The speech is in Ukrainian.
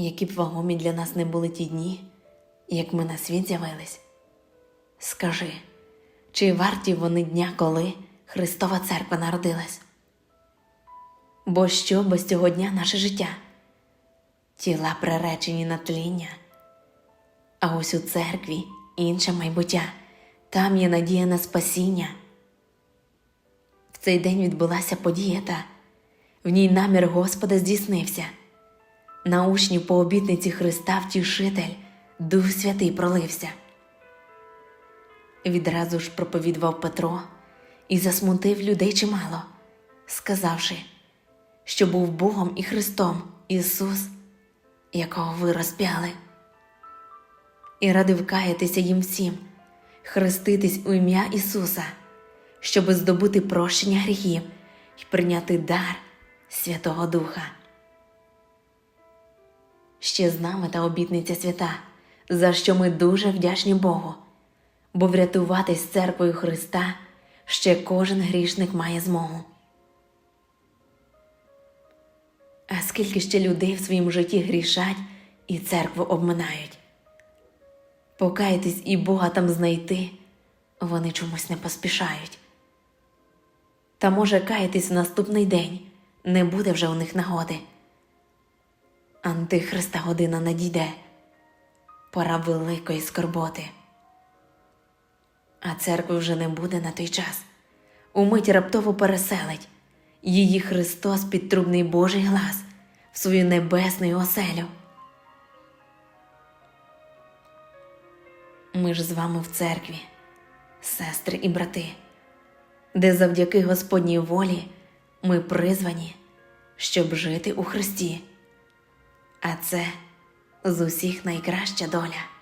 Які б вагомі для нас не були ті дні, як ми на світ з'явились, скажи, чи варті вони дня, коли Христова Церква народилась? Бо що без цього дня наше життя? Тіла приречені на тління, а ось у церкві інше майбуття, там є надія на спасіння. В цей день відбулася подія та в ній намір Господа здійснився. На учнів по обітниці Христа Втішитель, Дух Святий пролився. Відразу ж проповідував Петро і засмутив людей чимало, сказавши, що був Богом і Христом Ісус, якого ви розп'яли. І радив каятися їм всім, хреститись у ім'я Ісуса, щоби здобути прощення гріхів і прийняти дар Святого Духа. Ще з нами та обітниця свята, за що ми дуже вдячні Богу, бо врятуватись церквою Христа ще кожен грішник має змогу. А скільки ще людей в своїм житті грішать і церкву обминають. Покаятись і Бога там знайти, вони чомусь не поспішають. Та може каятись в наступний день не буде вже у них нагоди. Антихриста година надійде, пора великої скорботи. А церкви вже не буде на той час. Умить раптово переселить її Христос під трубний Божий глас в свою небесну оселю. Ми ж з вами в церкві, сестри і брати, де завдяки Господній волі ми призвані, щоб жити у Христі. А це з усіх найкраща доля.